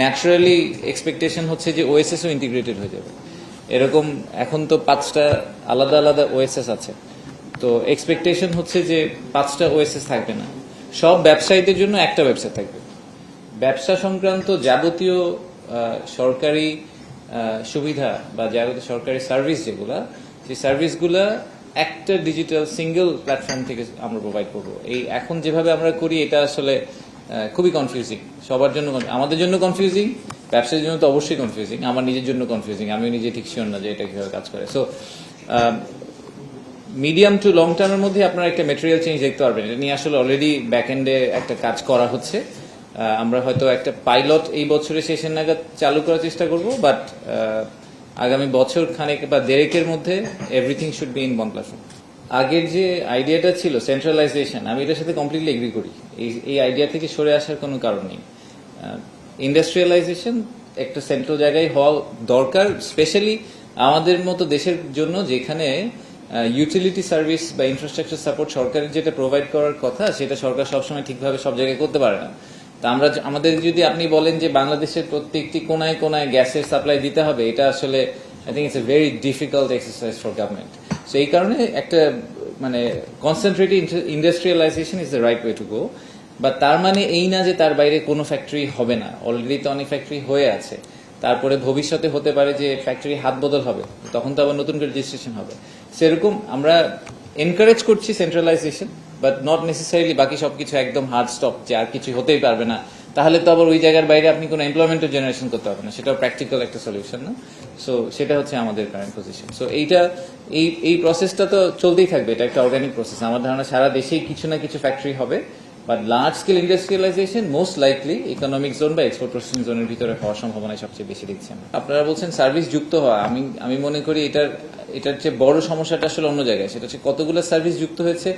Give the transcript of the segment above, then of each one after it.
Naturally expectation হচ্ছে যে ওএসএসও integrated হয়ে যাবে। এরকম এখন তো পাঁচটা আলাদা আলাদা ওএসএস আছে। তো এক্সপেকটেশন হচ্ছে যে পাঁচটা ওএসএস থাকবে না। সব ব্যবসায়ীদের জন্য একটা ব্যবসা থাকবে। ব্যবসা সংক্রান্ত যাবতীয় সরকারি সুবিধা বা যাবতীয় সরকারি সার্ভিস যেগুলা, সেই সার্ভিসগুলা একটা ডিজিটাল সিঙ্গেল প্ল্যাটফর্ম থেকে আমরা প্রোভাইড করব। এই এখন যেভাবে আমরা করি, এটা আসলে খুবই কনফিউজিং সবার জন্য আমাদের জন্য কনফিউজিং ব্যবসার জন্য তো অবশ্যই কনফিউজিং আমার নিজের জন্য কনফিউজিং আমিও নিজে ঠিক শিওর না যে এটা কীভাবে কাজ করে। সো মিডিয়াম টু লং টার্মের মধ্যে আপনারা একটা মেটেরিয়াল চেঞ্জ দেখতে পারবেন। এটা নিয়ে আসলে অলরেডি ব্যাক এন্ডে একটা কাজ করা হচ্ছে। আমরা হয়তো একটা পাইলট এই বছরের শেষের নাগাদ চালু করার চেষ্টা করব বাট আগামী বছর খানেক বা দেড়েকের মধ্যে everything should be in one platform আগের যে আইডিয়াটা ছিল সেন্ট্রালাইজেশন আমি এটার সাথে কমপ্লিটলি এগ্রি করি। এই এই আইডিয়া থেকে সরে আসার কোনো কারণ নেই। ইন্ডাস্ট্রিয়ালাইজেশন একটা সেন্ট্রাল জায়গায় হওয়া দরকার স্পেশালি আমাদের মতো দেশের জন্য যেখানে ইউটিলিটি সার্ভিস বা ইনফ্রাস্ট্রাকচার সাপোর্ট সরকারের যেটা প্রোভাইড করার কথা, সেটা সরকার সবসময় ঠিকভাবে সব জায়গায় করতে পারে না। তা আমরা আমাদের যদি আপনি বলেন যে বাংলাদেশের প্রত্যেকটি কোনায় কোনায় গ্যাসের সাপ্লাই দিতে হবে, এটা আসলে I think it's a very difficult exercise for government so এই কারণে একটা মানে concentrated industrialisation is the right way to go বা তার মানে এই না যে তার বাইরে কোনো ফ্যাক্টরি হবে না। অলরেডি তো অনেক ফ্যাক্টরি হয়ে আছে। তারপরে ভবিষ্যতে হতে পারে যে ফ্যাক্টরি হাত বদল হবে। তখন তো আবার নতুন করে রেজিস্ট্রেশন হবে। সেরকম আমরা এনকারেজ করছি সেন্ট্রালাইজেশন বাট নট নেসেসারিলি বাকি সবকিছু একদম হার্ড স্টপ যে আর কিছু হতেই পারবে না। তাহলে তো আবার ওই জায়গার বাইরে আপনি কোনো এমপ্লয়মেন্টের জেনারেশন করতে পারবেন না। সেটাও প্র্যাকটিক্যাল একটা সলিউশন না? সো সেটা হচ্ছে আমাদের কারেন্ট পজিশন সো এইটা, এই এই প্রসেসটা তো চলতেই থাকবে। এটা একটা অর্গানিক প্রসেস আমার ধারণা সারা দেশেই কিছু না কিছু ফ্যাক্টরি হবে। But large scale industrialisation most likely economic zone বা এক্সপোর্ট প্রসেসিং জোনের ভিতরে হওয়ার সম্ভাবনা সবচেয়ে বেশি দেখছি আপনারা বলছেন সার্ভিস যুক্ত হওয়া। আমি আমি মনে করি এটার এটার চেয়ে বড় সমস্যাটা আসলে অন্য জায়গায়। সেটা হচ্ছে কতগুলো সার্ভিস যুক্ত হয়েছে,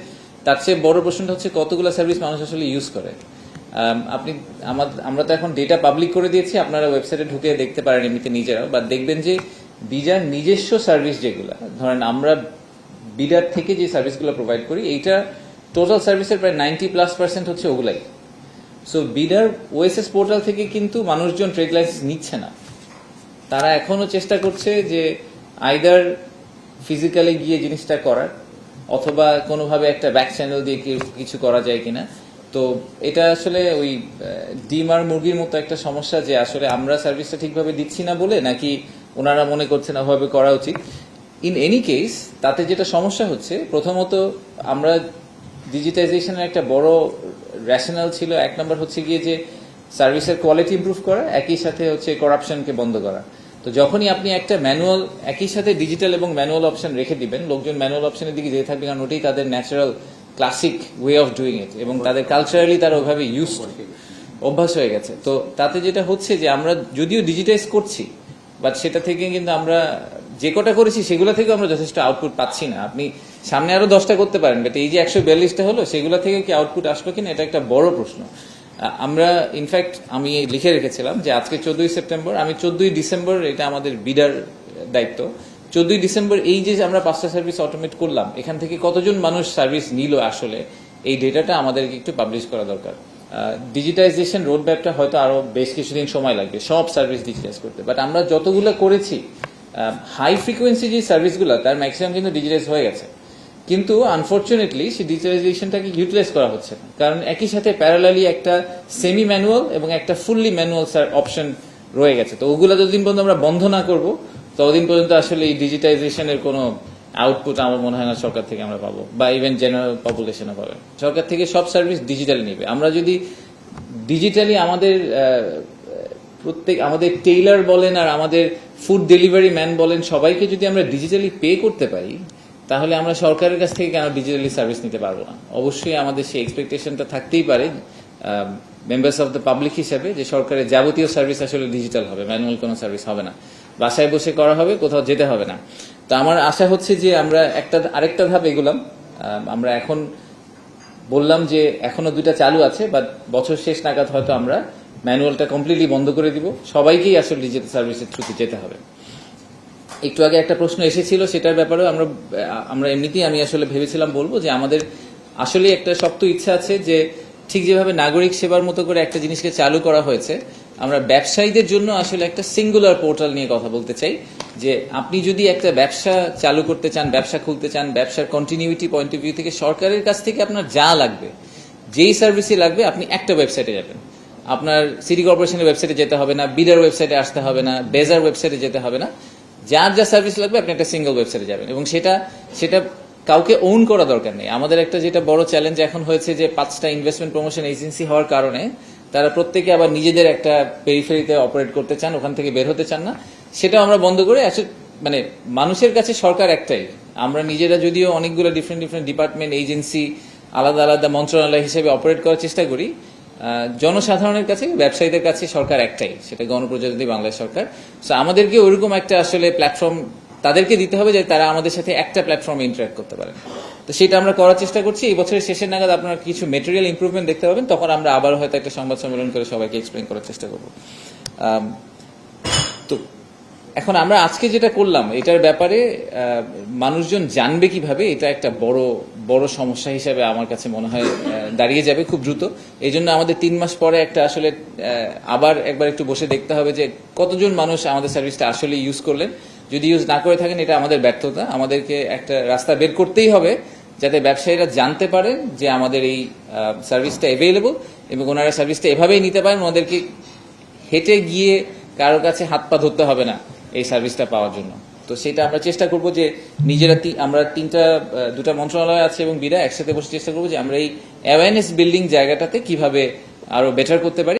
তার চেয়ে বড় প্রশ্নটা হচ্ছে কতগুলো সার্ভিস মানুষ আসলে ইউজ করে। আপনি আমাদের আমরা তো এখন ডেটা পাবলিক করে দিয়েছি, আপনারা ওয়েবসাইটে ঢুকে দেখতে পারেন এমনিতে নিজেরাও বা দেখবেন যে বিজার নিজস্ব সার্ভিস যেগুলো, ধরেন আমরা বিডার থেকে যে সার্ভিসগুলো প্রোভাইড করি, এইটা টোটাল সার্ভিসের প্রায় নাইনটি প্লাস পার্সেন্ট হচ্ছে ওগুলাই। সো বিডার ওএসএস পোর্টাল থেকে কিন্তু মানুষজন ট্রেড লাইসেন্স নিচ্ছে না। তারা এখনও চেষ্টা করছে যে আইদার ফিজিক্যালি গিয়ে জিনিসটা করার, অথবা কোনোভাবে একটা ব্যাক চ্যানেল দিয়ে কিছু করা যায় কিনা। তো এটা আসলে ওই ডিম আর মুরগির মতো একটা সমস্যা যে আসলে আমরা সার্ভিসটা ঠিকভাবে দিচ্ছি না বলে নাকি ওনারা মনে করছেন ওভাবে করা উচিত। ইন এনি কেস তাতে যেটা সমস্যা হচ্ছে, প্রথমত আমরা ডিজিটাইজেশনের একটা বড় রেশনাল ছিল, এক নম্বর হচ্ছে গিয়ে যে সার্ভিসের কোয়ালিটি ইমপ্রুভ করা, একই সাথে হচ্ছে করাপশনকে বন্ধ করা। তো যখনই আপনি একটা ম্যানুয়াল একই সাথে ডিজিটাল এবং ম্যানুয়াল অপশন রেখে দিবেন, লোকজন ম্যানুয়াল অপশনের দিকে যেতে থাকবে, কারণ ওটাই তাদের natural classic way of doing it এবং তাদের কালচারালি তারা ওইভাবে ইউজ অভ্যাস হয়ে গেছে। তো তাতে যেটা হচ্ছে যে আমরা যদিও ডিজিটাইজ করছি বাট সেটা থেকে কিন্তু আমরা যে কটা করেছি সেগুলো থেকে আমরা যথেষ্ট আউটপুট পাচ্ছি না। আপনি সামনে আরও দশটা করতে পারেন বাট এই যে একশো বিয়াল্লিশটা হলো, সেগুলো থেকে কি আউটপুট আসলো কিনা এটা একটা বড় প্রশ্ন। আমরা ইনফ্যাক্ট আমি লিখে রেখেছিলাম যে আজকে চোদ্দই সেপ্টেম্বর, আমি চোদ্দই ডিসেম্বর এটা আমাদের বিডার দায়িত্ব। চোদ্দই ডিসেম্বর, এই যে আমরা পাঁচটা সার্ভিস অটোমেট করলাম, এখান থেকে কতজন মানুষ সার্ভিস নিল আসলে, এই ডেটাটা আমাদেরকে একটু পাবলিশ করা দরকার। ডিজিটাইজেশন রোড ম্যাপটা হয়তো আরও বেশ কিছুদিন সময় লাগবে, সব সার্ভিস ডিজিটাইজ করতে। বাট আমরা যতগুলো করেছি হাই ফ্রিকোয়েন্সি যে সার্ভিসগুলো তার ম্যাক্সিমাম কিন্তু ডিজিটাইজ হয়ে গেছে। কিন্তু আনফর্চুনেটলি সেই ডিজিটাইজেশনটাকে ইউটিলাইজ করা হচ্ছে না। কারণ একই সাথে প্যারালালি একটা সেমি ম্যানুয়াল এবং একটা ফুললি ম্যানুয়াল অপশন রয়ে গেছে। তো ওগুলো যতদিন পর্যন্ত আমরা বন্ধ না করব ততদিন পর্যন্ত আসলে এই ডিজিটাইজেশনের কোনো আউটপুট আমার মনে হয় না সরকার থেকে আমরা পাবো, বা ইভেন জেনারেল পপুলেশনও পাবে। সরকার থেকে সব সার্ভিস ডিজিটালি নেবে। আমরা যদি ডিজিটালি আমাদের প্রত্যেক, আমাদের টেইলার বলেন আর আমাদের ফুড ডেলিভারি ম্যান বলেন, সবাইকে যদি আমরা ডিজিটালি পে করতে পারি, তাহলে আমরা সরকারের কাছ থেকে কেন ডিজিটালি সার্ভিস নিতে পারব না? অবশ্যই আমাদের সেই এক্সপেকটেশনটা থাকতেই পারে মেম্বার্স অফ দ্য পাবলিক হিসেবে যে সরকারের যাবতীয় সার্ভিস আসলে ডিজিটাল হবে ম্যানুয়াল কোনো সার্ভিস হবে না। বাসায় বসে করা হবে, কোথাও যেতে হবে না। তো আমার আশা হচ্ছে যে আমরা একটা, আরেকটা ধাপ এগুলাম। আমরা এখন বললাম যে এখনও দুইটা চালু আছে বাট বছর শেষ নাগাদ হয়তো আমরা ম্যানুয়ালটা কমপ্লিটলি বন্ধ করে দিব। সবাইকেই আসলে ডিজিটাল সার্ভিসের থ্রুতে যেতে হবে। একটু আগে একটা প্রশ্ন এসেছিল, সেটার ব্যাপারেও আমরা আমরা এমনিতেই আমি আসলে ভেবেছিলাম বলব যে আমাদের আসলে একটা শক্ত ইচ্ছা আছে যে ঠিক যেভাবে নাগরিক সেবার মতো করে একটা জিনিসকে চালু করা হয়েছে আমরা ব্যবসায়ীদের জন্য আসলে একটা সিঙ্গুলার পোর্টাল নিয়ে কথা বলতে চাই, যে আপনি যদি একটা ব্যবসা চালু করতে চান, ব্যবসা খুলতে চান, ব্যবসার কন্টিনিউটি পয়েন্ট অফ ভিউ থেকে সরকারের কাছ থেকে আপনার যা লাগবে, যেই সার্ভিসই লাগবে, আপনি একটা ওয়েবসাইটে যাবেন। আপনার সিটি কর্পোরেশনের ওয়েবসাইটে যেতে হবে না বিডার ওয়েবসাইটে আসতে হবে না বেজার ওয়েবসাইটে যেতে হবে না, যার যা সার্ভিস লাগবে, আপনি একটা সিঙ্গেল ওয়েবসাইটে যাবেন। এবং সেটা সেটা কাউকে ওন করা দরকার নেই। আমাদের একটা যেটা বড় চ্যালেঞ্জ এখন হয়েছে যে পাঁচটা ইনভেস্টমেন্ট প্রমোশন এজেন্সি হওয়ার কারণে তারা প্রত্যেকে আবার নিজেদের একটা পেরিফেরিতে অপারেট করতে চান, ওখান থেকে বের হতে চান না। সেটা আমরা বন্ধ করে মানে মানুষের কাছে সরকার একটাই। আমরা নিজেরা যদিও অনেকগুলো ডিফারেন্ট ডিফারেন্ট ডিপার্টমেন্ট এজেন্সি আলাদা আলাদা মন্ত্রণালয় হিসেবে অপারেট করার চেষ্টা করি জনসাধারণের কাছে, ব্যবসায়ীদের কাছে সরকার একটাই, সেটা গণপ্রজাতন্ত্রী বাংলাদেশ সরকার। সো আমাদেরকে ওইরকম একটা আসলে প্ল্যাটফর্ম তাদেরকে দিতে হবে যে তারা আমাদের সাথে একটা প্ল্যাটফর্মে ইন্টারাক্ট করতে পারেন। তো সেটা আমরা করার চেষ্টা করছি। এই বছরের শেষের নাগাদ আপনারা কিছু মেটেরিয়াল ইমপ্রুভমেন্ট দেখতে পাবেন। তখন আমরা আবার হয়তো একটা সংবাদ সম্মেলন করে সবাইকে এক্সপ্লেন করার চেষ্টা করব। তো এখন আমরা আজকে যেটা করলাম, এটার ব্যাপারে মানুষজন জানবে কীভাবে, এটা একটা বড় বড় সমস্যা হিসেবে আমার কাছে মনে হয় দাঁড়িয়ে যাবে খুব দ্রুত। এই জন্য আমাদের তিন মাস পরে একটা আসলে আবার একবার একটু বসে দেখতে হবে যে কতজন মানুষ আমাদের সার্ভিসটা আসলে ইউজ করলেন। যদি ইউজ না করে থাকেন, এটা আমাদের ব্যর্থতা। আমাদেরকে একটা রাস্তা বের করতেই হবে যাতে ব্যবসায়ীরা জানতে পারেন যে আমাদের এই সার্ভিসটা অ্যাভেলেবল এবং ওনারা সার্ভিসটা এভাবেই নিতে পারেন, ওনাদেরকে হেঁটে গিয়ে কারোর কাছে হাত পা ধরতে হবে না এই সার্ভিসটা পাওয়ার জন্য। তো সেটা আমরা চেষ্টা করব যে নিজেরা আমরা তিনটা দুটা মন্ত্রণালয় আছে এবং বিরা একসাথে বসে চেষ্টা করব যে আমরা এই অ্যাওয়ারনেস বিল্ডিং জায়গাটাতে কীভাবে আরও বেটার করতে পারি।